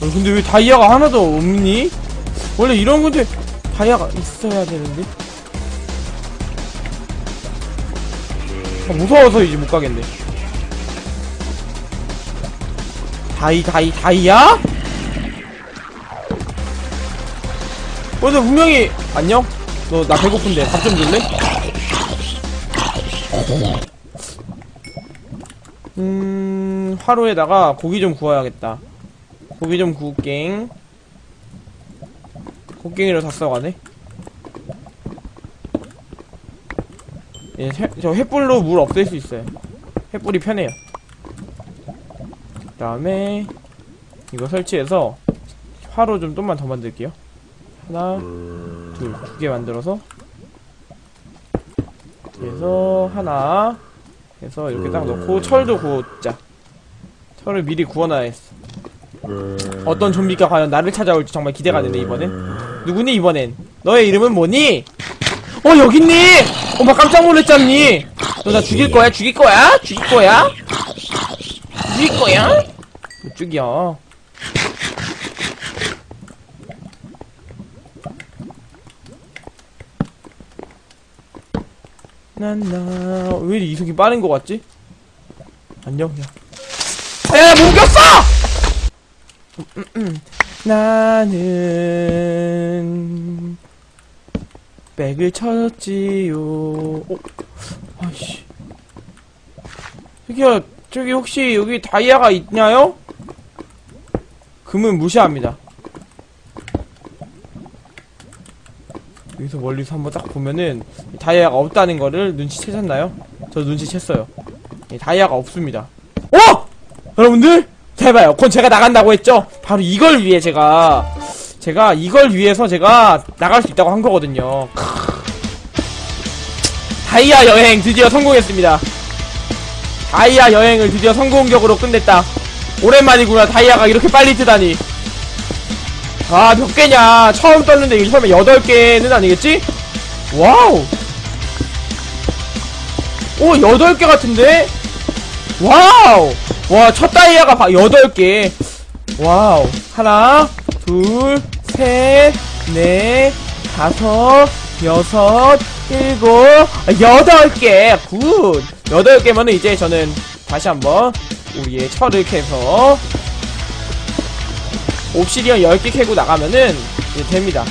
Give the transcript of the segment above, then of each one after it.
어, 근데 왜 다이아가 하나도 없니? 원래 이런 건데 다이아가 있어야 되는데. 아, 무서워서 이제 못 가겠네. 다이 다이 다이아? 어, 나 분명히 안녕? 너 나 배고픈데 밥 좀 줄래? 음 화로에다가 고기 좀 구워야겠다. 고기 좀 구울갱. 곡괭이로 다 써가네. 예, 새- 저 횃불로 물 없앨 수 있어요. 횃불이 편해요. 그 다음에 이거 설치해서 화로 좀 좀만 더 만들게요. 하나, 둘, 두 개 만들어서 그래서 하나 해서 이렇게 딱 넣고 철도 구웠자. 철을 미리 구워놔야겠어. 어떤 좀비가 과연 나를 찾아올지 정말 기대가 되네 이번엔. 누구니 이번엔? 너의 이름은 뭐니? 어 여기 있니? 엄마 깜짝 놀랐잖니? 너 나 죽일 거야? 죽일 거야? 죽일 거야? 죽일 거야? 못 죽여. 난나 왜 이리 이속이 빠른 거 같지? 안녕 야. 야, 못 꼈어! 나는 백을 찾았지요. 어, 아이씨. 저기요, 저기 혹시 여기 다이아가 있나요? 금은 무시합니다. 여기서 멀리서 한번 딱 보면은 다이아가 없다는 거를 눈치채셨나요? 저 눈치챘어요. 예, 다이아가 없습니다. 어! 여러분들 제발요. 그건 제가 나간다고 했죠. 바로 이걸 위해 제가 제가 이걸 위해서 제가 나갈 수 있다고 한 거거든요. 크. 다이아 여행 드디어 성공했습니다. 다이아 여행을 드디어 성공적으로 끝냈다. 오랜만이구나. 다이아가 이렇게 빨리 뜨다니. 아, 몇 개냐. 처음 떴는데 이게 설마 8개는 아니겠지? 와우. 오, 8개 같은데? 와우! 와, 첫 다이아가 바, 8개. 와우. 하나, 둘, 셋, 넷, 다섯, 여섯, 일곱, 아, 여덟 개. 굿. 여덟 개면은 이제 저는 다시 한번 우리의 철을 캐서 옵시디언 10개 캐고 나가면은 이제 됩니다.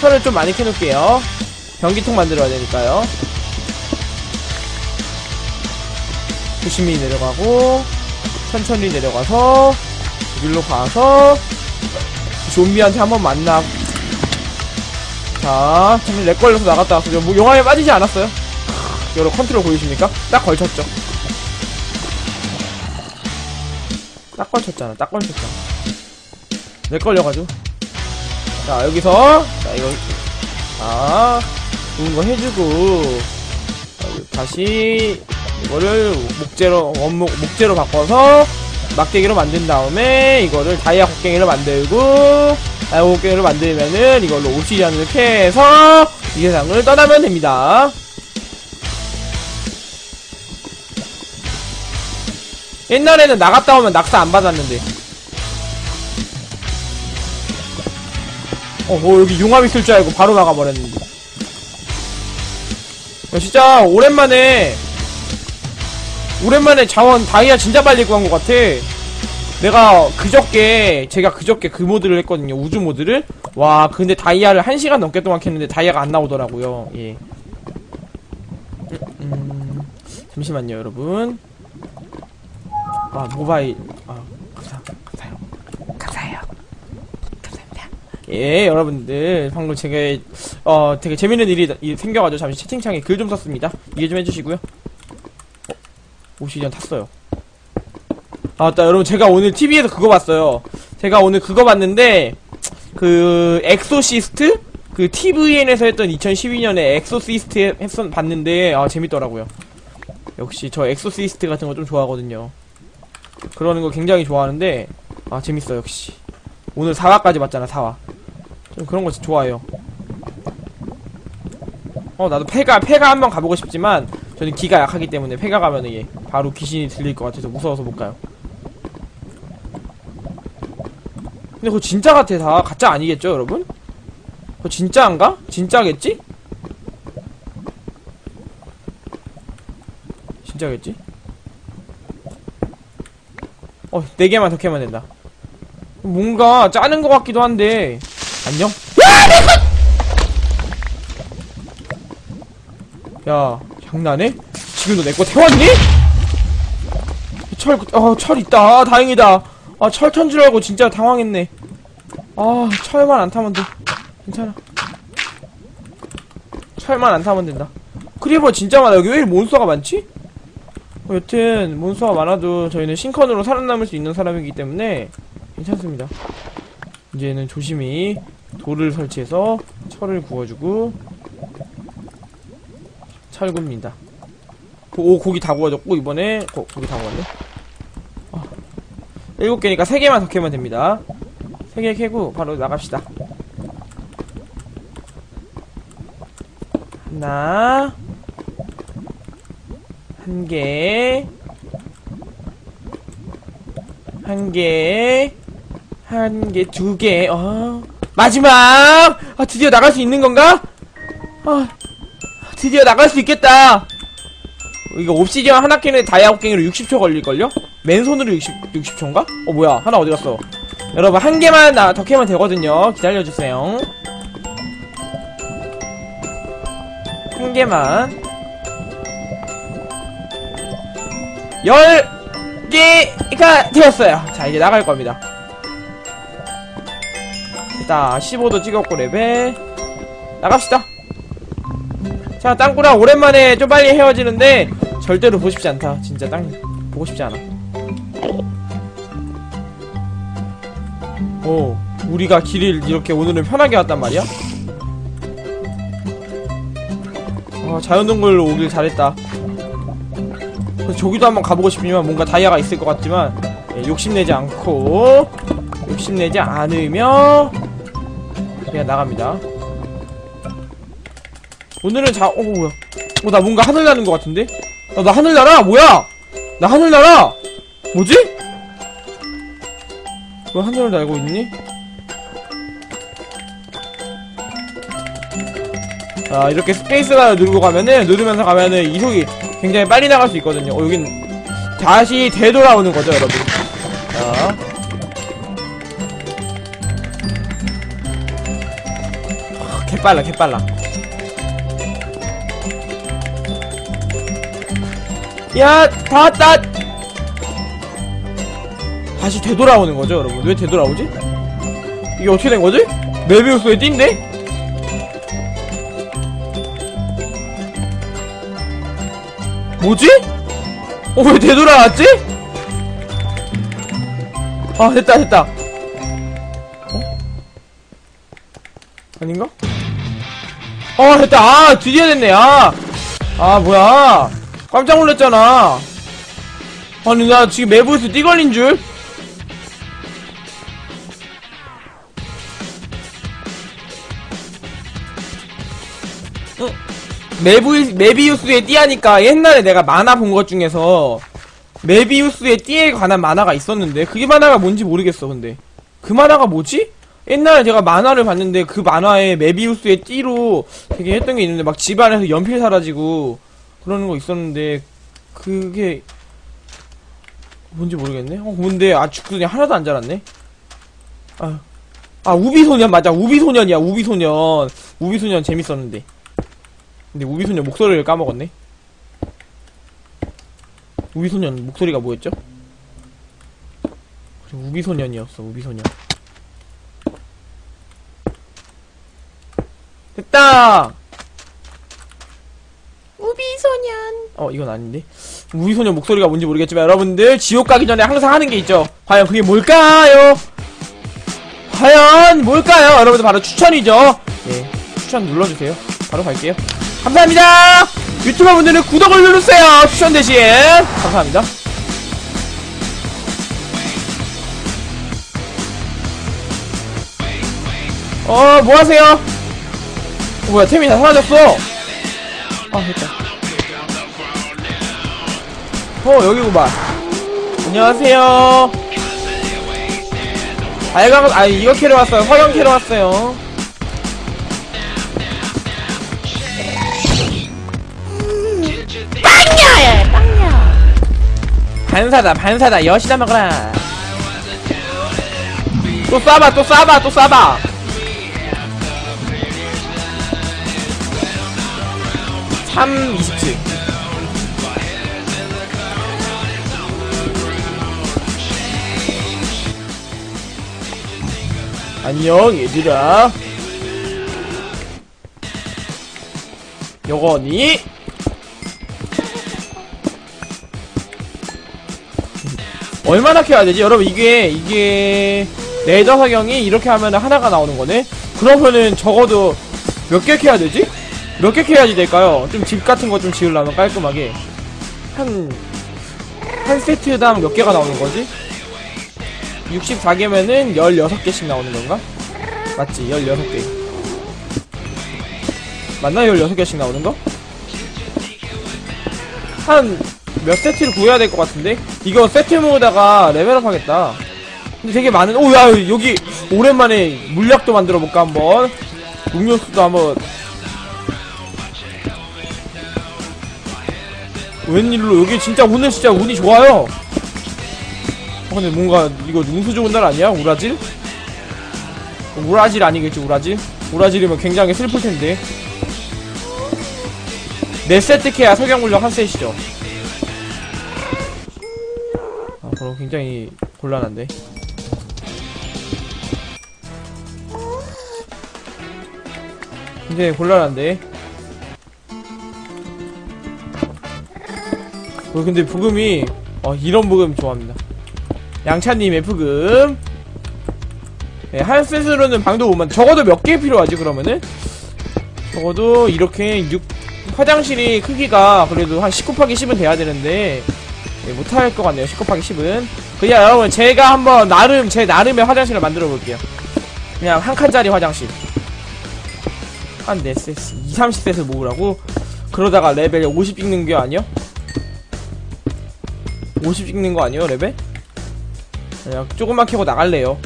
철을 좀 많이 캐놓을게요. 변기통 만들어야 되니까요. 조심히 내려가고 천천히 내려가서 여기로 가서 좀비한테 한번 만나고 자 잠시 렉 걸려서 나갔다 왔어요. 뭐 용암에 빠지지 않았어요? 여러 컨트롤 보이십니까? 딱 걸쳤죠? 딱 걸쳤잖아 딱 걸쳤잖아. 렉 걸려가지고. 자 여기서 자 이거 자 좋은 거 해주고. 자, 다시 이거를 목재로 원목 목재로 바꿔서 막대기로 만든 다음에 이거를 다이아 곡괭이로 만들고 다이아 곡괭이로 만들면은 이걸로 옵시디언을 캐서 이 세상을 떠나면 됩니다. 옛날에는 나갔다 오면 낙사 안 받았는데. 어, 어 여기 용암 있을 줄 알고 바로 나가버렸는데. 야, 진짜 오랜만에 오랜만에 자원 다이아 진짜 빨리 구한 것 같아. 내가 그저께 제가 그저께 그 모드를 했거든요. 우주 모드를. 와 근데 다이아를 1시간 넘게 동안 캤는데 다이아가 안 나오더라고요. 예. 음, 음, 잠시만요 여러분. 아 모바일 아 감사 감사해요. 감사해요. 감사합니다. 예 여러분들 방금 제가 어 되게 재밌는 일이 생겨가지고 잠시 채팅창에 글 좀 썼습니다. 이해 좀 해주시고요. 오시전 탔어요. 아, 맞다, 여러분. 제가 오늘 TV에서 그거 봤어요. 제가 오늘 그거 봤는데, 그, 엑소시스트? 그, TVN에서 했던 2012년에 엑소시스트 했었, 봤는데, 아, 재밌더라고요. 역시, 저 엑소시스트 같은 거 좀 좋아하거든요. 그러는 거 굉장히 좋아하는데, 아, 재밌어, 역시. 오늘 4화까지 봤잖아, 4화. 좀 그런 거 좋아해요. 어, 나도 폐가, 폐가 한번 가보고 싶지만, 저는 기가 약하기 때문에 폐가 가면은 예, 바로 귀신이 들릴 것 같아서 무서워서 못 가요. 근데 그거 진짜 같아 다 가짜 아니겠죠 여러분? 그거 진짜인가? 진짜겠지? 진짜겠지? 어, 네 개만 더 캐면 된다. 뭔가 짜는 것 같기도 한데. 안녕? 야, 장난해? 지금 너내거 태웠니? 철, 어, 철 있다. 아, 다행이다. 아, 철턴줄 알고 진짜 당황했네. 아, 철만 안 타면 돼. 괜찮아. 철만 안 타면 된다. 크리버 진짜 많아. 여기 왜 이렇게 몬스터가 많지? 어, 여튼 몬스터가 많아도 저희는 싱컨으로 살아남을 수 있는 사람이기 때문에 괜찮습니다. 이제는 조심히 돌을 설치해서 철을 구워주고 철구입니다. 오 고기 다 구워졌고 이번에 고, 고기 다 구웠네. 아, 일곱 개니까 세 개만 더 캐면 됩니다. 세개 캐고 바로 나갑시다. 하나 한 개, 한 개, 한 개, 두 개, 어. 마지막! 아, 드디어 나갈 수 있는 건가? 아, 드디어 나갈 수 있겠다! 이거 옵시디언 하나 캐는 다이아 갱이로 60초 걸릴걸요? 맨손으로 60, 60초인가? 어, 뭐야. 하나 어디 갔어? 여러분, 한 개만 나, 더 캐면 되거든요. 기다려주세요. 한 개만. 열 개가 되었어요. 자, 이제 나갈 겁니다. 자, 15도 찍었고, 레벨. 나갑시다. 자, 땅꾸랑 오랜만에 좀 빨리 헤어지는데, 절대로 보고 싶지 않다. 진짜 땅, 보고 싶지 않아. 오, 우리가 길을 이렇게 오늘은 편하게 왔단 말이야? 어, 자연동굴로 오길 잘했다. 저기도 한번 가보고 싶지만 뭔가 다이아가 있을 것 같지만 예, 욕심내지 않고 욕심내지 않으며 그냥 나갑니다 오늘은 자.. 어 뭐야 어 나 뭔가 하늘 나는 것 같은데? 어, 나 하늘 날아! 뭐야! 나 하늘 날아! 뭐지? 왜 하늘을 날고 있니? 아 이렇게 스페이스바를 누르고 가면은 누르면서 가면은 이속이 굉장히 빨리 나갈 수 있거든요 어 여긴 다시 되돌아오는 거죠 여러분 자 아, 개빨라 개빨라 야 다 왔다 다시 되돌아오는 거죠 여러분 왜 되돌아오지? 이게 어떻게 된 거지? 메비우스의 띠인데? 뭐지? 어, 왜 되돌아왔지? 아, 됐다, 됐다. 어? 아닌가? 어, 됐다. 아, 드디어 됐네. 아, 아, 뭐야. 깜짝 놀랐잖아. 아니, 나 지금 매부에서 띠 걸린 줄? 응. 메비, 메비우스의 띠하니까 옛날에 내가 만화 본 것 중에서 메비우스의 띠에 관한 만화가 있었는데 그게 만화가 뭔지 모르겠어 근데 그 만화가 뭐지? 옛날에 제가 만화를 봤는데 그 만화에 메비우스의 띠로 되게 했던 게 있는데 막 집안에서 연필 사라지고 그러는 거 있었는데 그게 뭔지 모르겠네 어 근데 아 죽더니 하나도 안 자랐네 아, 아 우비소년 맞아 우비소년이야 우비소년 우비소년 재밌었는데 근데 우비소년 목소리를 까먹었네. 우비소년 목소리가 뭐였죠? 우비소년이었어, 우비소년. 됐다! 우비소년. 어, 이건 아닌데. 우비소년 목소리가 뭔지 모르겠지만 여러분들 지옥 가기 전에 항상 하는 게 있죠. 과연 그게 뭘까요? 과연 뭘까요? 여러분들 바로 추천이죠. 예, 추천 눌러주세요. 바로 갈게요. 감사합니다. 유튜버 분들은 구독을 누르세요. 추천 대신 감사합니다. 어, 뭐 하세요? 어, 뭐야, 템이 다 사라졌어. 아, 됐다. 어, 여기구만. 안녕하세요. 빨강 아 이거 캐러 왔어요 화영 캐러 왔어요 빵야야 빵야 반사다 반사다 여시다 먹어라 또 쏴봐 또 쏴봐 또 쏴봐 삼 27. 안녕 얘들아 요거니 얼마나 캐야 되지 여러분 이게 이게 레더 사경이 이렇게 하면 하나가 나오는 거네 그러면은 적어도 몇 개 캐야 되지? 몇 개 캐야지 될까요? 좀 집 같은 거 좀 지으려면 깔끔하게 한 한 세트당 몇 개가 나오는 거지? 64개면은 16개씩 나오는 건가? 맞지? 16개. 맞나? 16개씩 나오는 거? 한 몇 세트를 구해야 될 것 같은데? 이거 세트 모으다가 레벨업 하겠다. 근데 되게 많은, 오, 야, 여기 오랜만에 물약도 만들어 볼까, 한번. 음료수도 한번. 웬일로, 여기 진짜 오늘 진짜 운이 좋아요. 어, 근데 뭔가 이거 운수 좋은 날 아니야? 우라질? 우라질 아니겠지 우라질? 우라질이면 굉장히 슬플 텐데 네 세트 캐야 석양 물력 한 셋이죠 아 그럼 굉장히 곤란한데 굉장히 곤란한데 어, 근데 부금이 어, 이런 부금 좋아합니다 양차님의 부금. 네, 한 셋으로는 방도 오만 적어도 몇 개 필요하지 그러면은? 적어도 이렇게 6 화장실이 크기가 그래도 한10 곱하기 10은 돼야 되는데 네, 못할 것 같네요 10 곱하기 10은. 그냥 여러분 제가 한번 나름 제 나름의 화장실을 만들어 볼게요. 그냥 한 칸짜리 화장실. 한 4셋 2, 30셋을 모으라고? 그러다가 레벨 50 찍는 게 아니야? 50 찍는 거 아니에요 레벨? 그냥 조금만 캐고 나갈래요.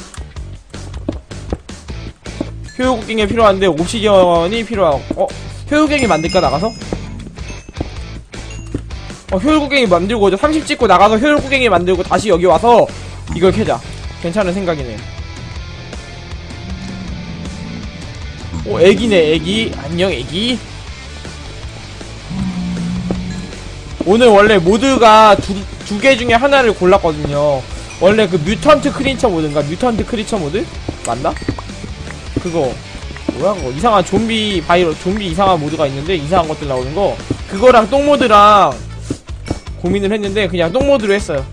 효율국갱이 필요한데 옵시디언이 필요하고 어? 효율국갱이 만들까 나가서? 어 효율국갱이 만들고 이제 30 찍고 나가서 효율국갱이 만들고 다시 여기 와서 이걸 캐자. 괜찮은 생각이네. 오 애기네 애기 안녕 애기 오늘 원래 모드가 두개 중에 하나를 골랐거든요 원래 그 뮤턴트 크리처 모드인가? 뮤턴트 크리처 모드? 맞나? 그거 뭐야 그거 이상한 좀비 바이러 좀비 이상한 모드가 있는데 이상한 것들 나오는 거 그거랑 똥 모드랑 고민을 했는데 그냥 똥 모드로 했어요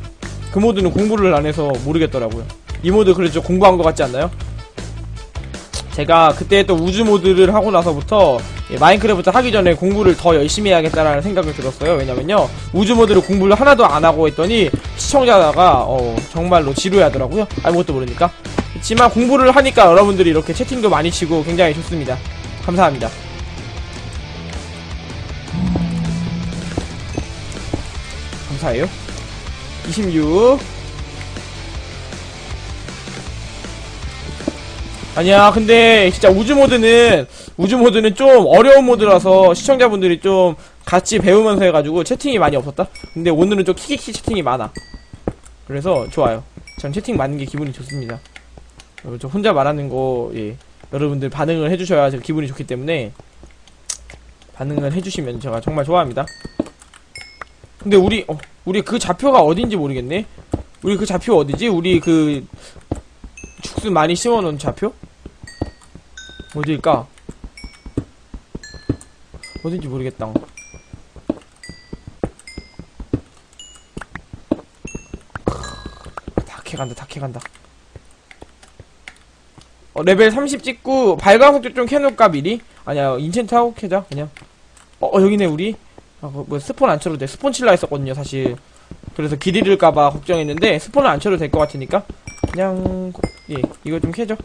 그 모드는 공부를 안 해서 모르겠더라고요 이 모드 그래도 공부한 것 같지 않나요? 제가 그때 또 우주 모드를 하고 나서부터 예, 마인크래프트 하기 전에 공부를 더 열심히 해야겠다라는 생각을 들었어요. 왜냐면요. 우주 모드를 공부를 하나도 안 하고 했더니 시청자가 어, 정말로 지루해하더라고요. 아무것도 모르니까. 그렇지만 공부를 하니까 여러분들이 이렇게 채팅도 많이 치고 굉장히 좋습니다. 감사합니다. 감사해요. 26 아니야 근데 진짜 우주 모드는 우주 모드는 좀 어려운 모드라서 시청자분들이 좀 같이 배우면서 해가지고 채팅이 많이 없었다? 근데 오늘은 좀 키키키 채팅이 많아. 그래서 좋아요. 전 채팅 많은 게 기분이 좋습니다. 어, 저 혼자 말하는 거 예. 여러분들 반응을 해주셔야 제가 기분이 좋기 때문에 반응을 해주시면 제가 정말 좋아합니다. 근데 우리 어, 우리 그 좌표가 어딘지 모르겠네. 우리 그 좌표 어디지? 우리 그 죽순 많이 심어놓은 좌표? 어디일까? 어딘지 모르겠다. 다 캐간다, 다 캐간다. 어, 레벨 30 찍고, 발광석도 좀 캐놓을까, 미리? 아니야, 인챈트 하고 캐자, 그냥. 어, 어 여기네, 우리. 아, 그, 뭐, 스폰 안 쳐도 돼. 스폰 칠라 했었거든요, 사실. 그래서 길 잃을까봐 걱정했는데, 스폰은 안 쳐도 될 것 같으니까. 그냥, 예, 이거 좀 캐죠.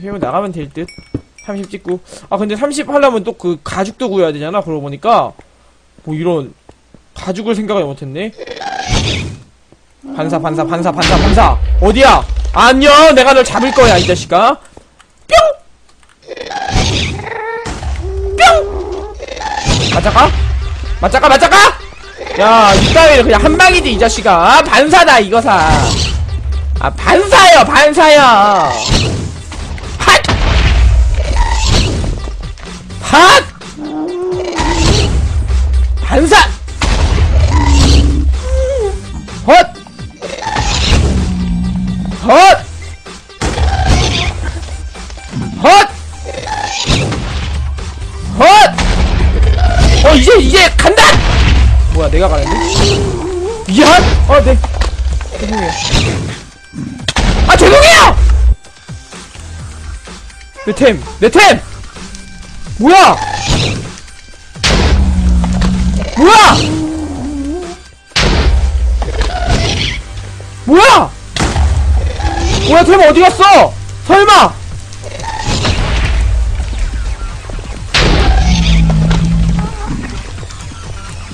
캐고 나가면 될 듯. 30 찍고. 아, 근데 30 하려면 또 그 가죽도 구해야 되잖아, 그러고 보니까. 뭐 이런, 가죽을 생각을 못했네. 반사 반사 반사 반사 반사 어디야 안녕 내가 널 잡을 거야 이 자식아 뿅 뿅 맞아가 맞아가 맞아가 야 이따위를 그냥 한 방이지 이 자식아 반사다 이거사 아 반사요 반사요 핫! 핫! 반사! 헛! 헛! 어 이제 이제 간다! 뭐야 내가 가는데? 미안! 어네 내 템! 내 템! 뭐야! 뭐야! 뭐야! 뭐야 템 어디 갔어? 설마!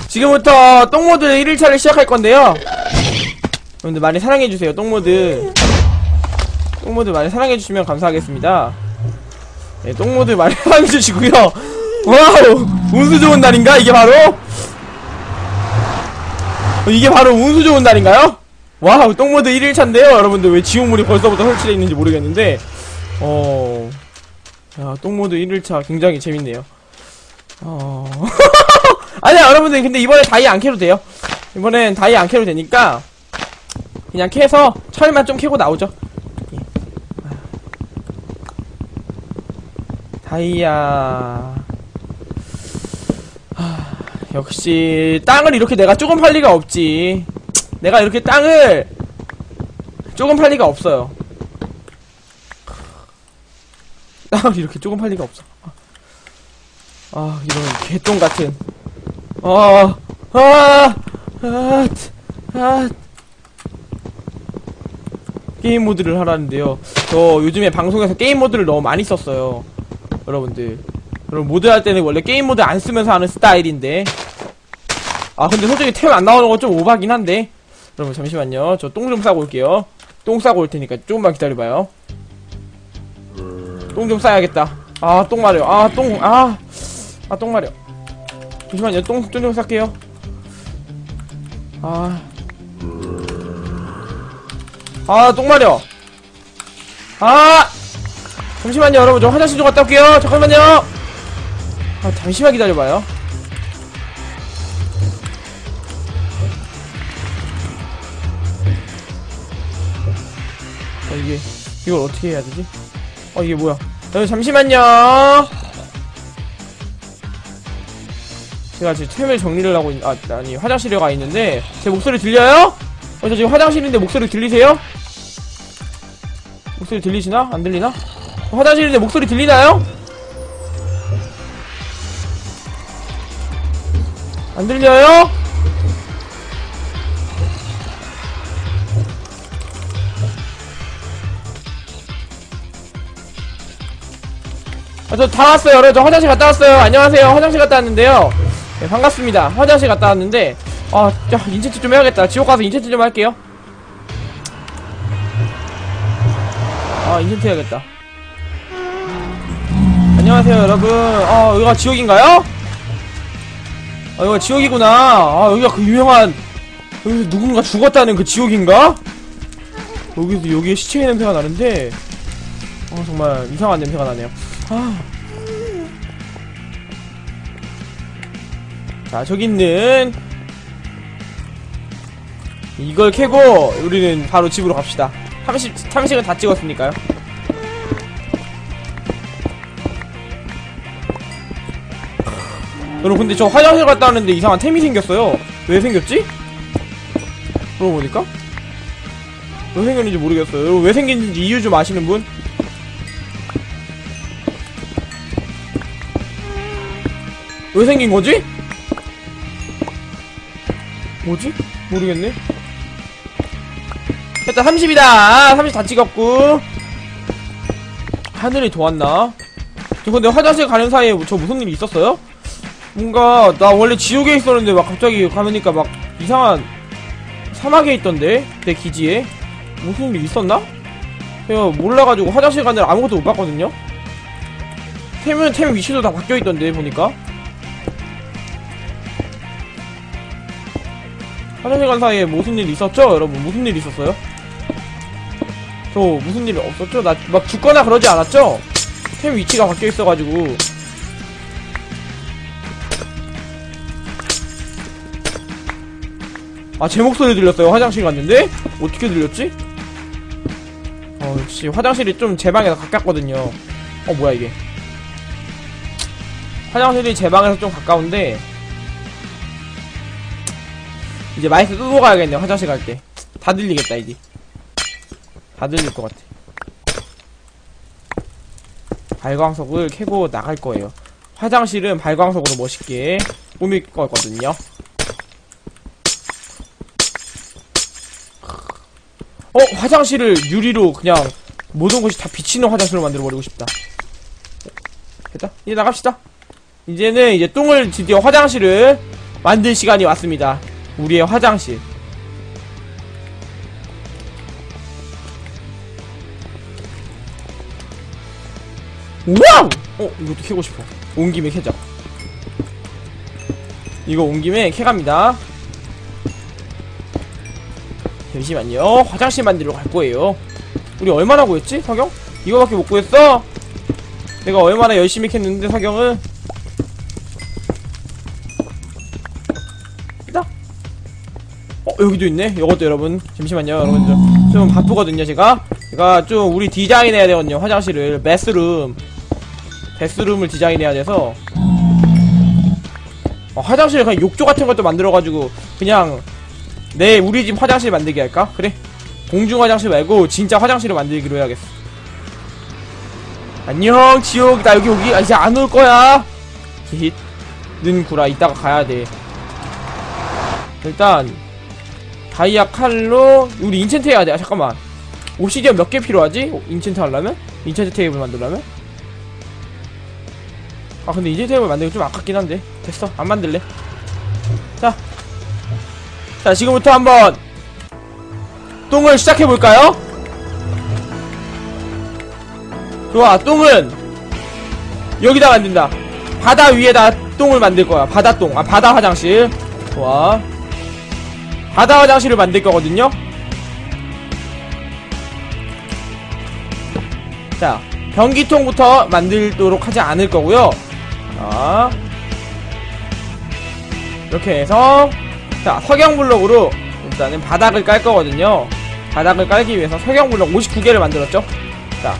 지금부터 똥모드 1일차를 시작할 건데요. 여러분들 많이 사랑해주세요, 똥모드. 똥모드 많이 사랑해주시면 감사하겠습니다. 네, 똥모드 많이 사랑해주시고요. 와우! 운수 좋은 날인가? 이게 바로? 어, 이게 바로 운수 좋은 날인가요? 와우, 똥모드 1일차인데요. 여러분들 왜 지옥물이 벌써부터 설치되어 있는지 모르겠는데, 어, 야, 똥모드 1일차 굉장히 재밌네요. 어, 아니야, 여러분들 근데 이번에 다이 안 캐도 돼요. 이번엔 다이 안 캐도 되니까, 그냥 캐서 철만 좀 캐고 나오죠. 다이아. 하, 역시 땅을 이렇게 내가 조금 팔 리가 없지. 내가 이렇게 땅을 조금 팔 리가 없어요. 땅을 이렇게 조금 팔 리가 없어. 아, 이런 개똥 같은. 아, 아, 아, 아. 게임 모드를 하라는데요. 저 요즘에 방송에서 게임 모드를 너무 많이 썼어요. 여러분들. 여러분 모드 할 때는 원래 게임 모드 안 쓰면서 하는 스타일인데. 아 근데 솔직히 템 안 나오는 건 좀 오바긴 한데. 여러분 잠시만요. 저 똥 좀 싸고 올게요. 똥 싸고 올 테니까 조금만 기다려봐요. 똥 좀 싸야겠다. 아 똥 마려. 아 똥. 아. 아 똥 마려. 잠시만요. 똥좀좀 쌀게요. 아. 아, 똥 마려. 아! 잠시만요, 여러분. 저 화장실 좀 갔다 올게요. 잠깐만요. 아, 잠시만 기다려봐요. 아, 이게, 이걸 어떻게 해야 되지? 어, 이게 뭐야. 여러분, 잠시만요. 제가 지금 템을 정리를 하고 있, 아, 아니, 화장실에 가 있는데, 제 목소리 들려요? 어, 저 지금 화장실인데 목소리 들리세요? 목소리 들리시나? 안 들리나? 어, 화장실인데 목소리 들리나요? 안 들려요? 아, 저 다 왔어요. 여러분, 저 화장실 갔다 왔어요. 안녕하세요. 화장실 갔다 왔는데요. 네, 반갑습니다. 화장실 갔다 왔는데, 아, 야, 인체트 좀 해야겠다. 지옥 가서 인체트 좀 할게요. 아, 인체트 해야겠다. 안녕하세요, 여러분. 아, 여기가 지옥인가요? 아, 여기가 지옥이구나. 아, 여기가 그 유명한, 여기서 누군가 죽었다는 그 지옥인가? 여기서, 여기에 시체 냄새가 나는데, 어, 정말 이상한 냄새가 나네요. 아. 자, 저기 있는, 이걸 캐고, 우리는 바로 집으로 갑시다. 30, 30은 다 찍었으니까요. 여러분, 근데 저 화장실 갔다 왔는데 이상한 템이 생겼어요. 왜 생겼지? 그러고 보니까? 왜 생겼는지 모르겠어요. 여러분, 왜 생겼는지 이유 좀 아시는 분? 왜 생긴 거지? 뭐지? 모르겠네. 일단 30이다. 30 다 찍었고. 하늘이 도왔나? 저 근데 화장실 가는 사이에 저 무슨 일이 있었어요? 뭔가 나 원래 지옥에 있었는데 막 갑자기 가니까 막 이상한 사막에 있던데 내 기지에 무슨 일 있었나? 제가 몰라가지고 화장실 가느라 아무것도 못 봤거든요 템은 템 위치도 다 바뀌어있던데 보니까 화장실 간 사이에 무슨 일 있었죠 여러분 무슨 일 있었어요? 저 무슨 일 없었죠? 나 막 죽거나 그러지 않았죠? 템 위치가 바뀌어있어가지고 아 제 목소리 들렸어요. 화장실 갔는데? 어떻게 들렸지? 어 역시 화장실이 좀 제 방에서 가깝거든요. 어 뭐야 이게? 화장실이 제 방에서 좀 가까운데 이제 마이크 끄고 가야겠네 화장실 갈 때. 다 들리겠다 이제. 다 들릴 것 같아. 발광석을 캐고 나갈 거예요. 화장실은 발광석으로 멋있게 꾸밀 거거든요 어 화장실을 유리로 그냥 모든 곳이 다 비치는 화장실로 만들어 버리고 싶다. 됐다. 이제 나갑시다. 이제는 이제 똥을 드디어 화장실을 만들 시간이 왔습니다. 우리의 화장실. 와우! 어 이것도 캐고 싶어. 온 김에 캐자. 이거 온 김에 캐갑니다 잠시만요. 화장실 만들러 갈 거예요. 우리 얼마나 구했지 석영? 이거밖에 못 구했어? 내가 얼마나 열심히 캤는데 석영은? 있다? 어 여기도 있네. 이것도 여러분. 잠시만요 여러분. 좀, 좀 바쁘거든요 제가. 제가 좀 우리 디자인해야 되거든요 화장실을. 베스룸. 베스룸을 디자인해야 돼서. 어, 화장실 그냥 욕조 같은 것도 만들어가지고 그냥 내 우리 집 화장실 만들기 할까? 그래. 공중 화장실 말고 진짜 화장실을 만들기로 해야겠어. 안녕 지옥. 나 여기 여기 아, 이제 안 올 거야. hit는 구라 이따가 가야 돼. 일단 다이아 칼로 우리 인챈트 해야 돼. 아, 잠깐만. 옵시디언 몇 개 필요하지? 어, 인챈트 하려면? 인챈트 테이블 만들려면? 아 근데 인챈트 테이블 만들기 좀 아깝긴 한데. 됐어. 안 만들래. 자 자, 지금부터 한번 똥을 시작해볼까요? 좋아, 똥은 여기다 만든다. 바다 위에다 똥을 만들 거야. 바다똥. 아, 바다 화장실. 좋아. 바다 화장실을 만들 거거든요? 자, 변기통부터 만들도록 하지 않을 거고요. 자. 이렇게 해서 자, 석영블럭으로 일단은 바닥을 깔 거거든요. 바닥을 깔기 위해서 석영블럭 59개를 만들었죠. 자,